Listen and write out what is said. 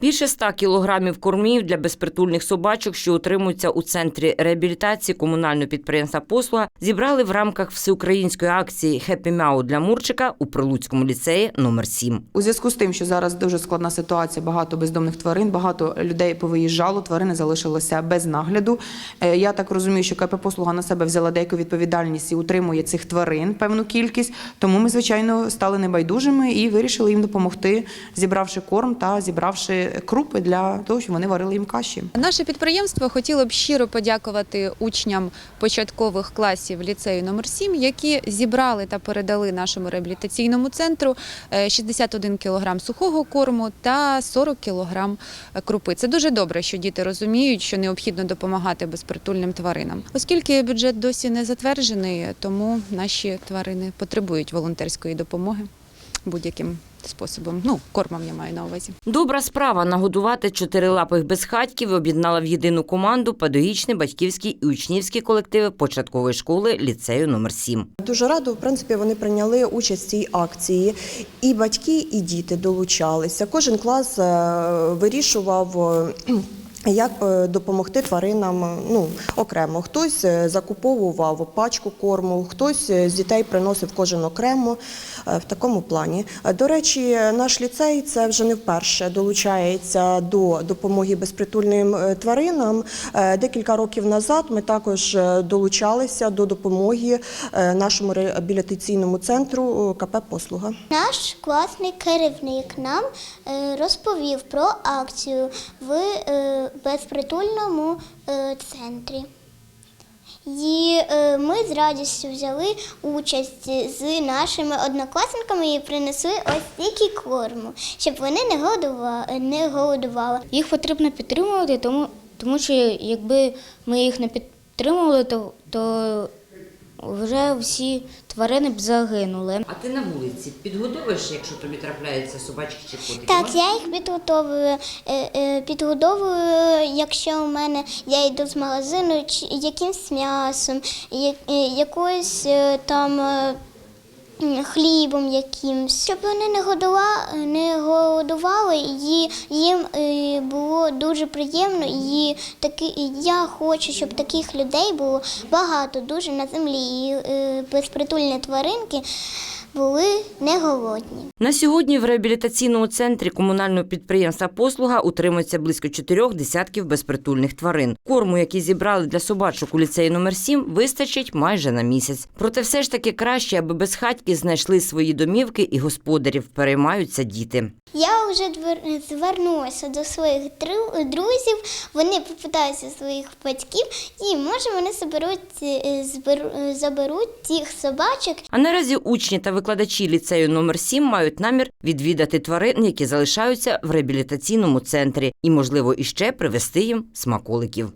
Більше ста кілограмів кормів для безпритульних собачок, що утримуються у центрі реабілітації комунального підприємства Послуга, зібрали в рамках всеукраїнської акції «Хеппі Мяу для Мурчика у Прилуцькому ліцеї номер 7 У зв'язку з тим, що зараз дуже складна ситуація, багато бездомних тварин, багато людей повиїжджало, тварини залишилися без нагляду. Е, Я так розумію, що КП послуга на себе взяла деяку відповідальність і утримує цих тварин певну кількість. Тому ми, звичайно, стали небайдужими і вирішили їм допомогти, зібравши корм та зібравши крупи для того, щоб вони варили їм каші. Наше підприємство хотіло б щиро подякувати учням початкових класів ліцею номер 7 які зібрали та передали нашому реабілітаційному центру е, 61 кг сухого корму та 40 кг крупи. Це дуже добре, що діти розуміють, що необхідно допомагати безпритульним тваринам. Оскільки бюджет досі не затверджений, тому наші тварини потребують волонтерської допомоги будь-яким способом. Ну, кормом я маю на увазі. Добра справа нагодувати чотирилапих безхатьків об'єднала в єдину команду педагогічні, батьківські і учнівські колективи початкової школи ліцею номер 7 Дуже радо, в принципі, вони прийняли участь в цій акції. І батьки, і діти долучалися. Кожен клас е, вирішував. Як е, допомогти тваринам е, ну, окремо? Хтось е, закуповував пачку корму, хтось з дітей приносив кожен окремо в такому плані. До речі, наш ліцей це вже не вперше долучається до допомоги безпритульним тваринам. Декілька років назад ми також долучалися до допомоги нашому реабілітаційному центру КП Послуга. Наш класний керівник нам розповів про акцію в безпритульному е, центрі. І е, ми з радістю взяли участь з нашими однокласниками і принесли ось стільки корму, щоб вони не голодували. Не голодували. Їх потрібно підтримувати, тому, тому що якби ми їх не підтримували, то, то вже всі тварини б загинули. А ти на вулиці підгодовуєш, якщо тобі трапляються собачки чи котики? Так, я їх підготовую. Е, е, Підгодовую, якщо у мене я йду з магазину чи якимсь м'ясом, е, якоюсь там. Хлібом якимсь, щоб вони не годували, не голодували, і їм е, було дуже приємно. І таки я хочу, щоб таких людей було багато дуже на землі. І е, безпритульні тваринки були не голодні. На сьогодні в реабілітаційному центрі комунального підприємства Послуга утримується близько чотирьох десятків безпритульних тварин. Корму, який зібрали для собачок у ліцеї номер 7 вистачить майже на місяць. Проте все ж таки краще, аби безхатьки знайшли свої домівки і господарів переймаються діти. Я вже звернулася до своїх друзів, вони попитаються своїх батьків, і може вони заберуть, е, заберуть цих собачок А наразі учні та викладачі ліцею номер 7 мають намір відвідати тварин, які залишаються в реабілітаційному центрі, і, можливо, іще привезти їм смаколиків.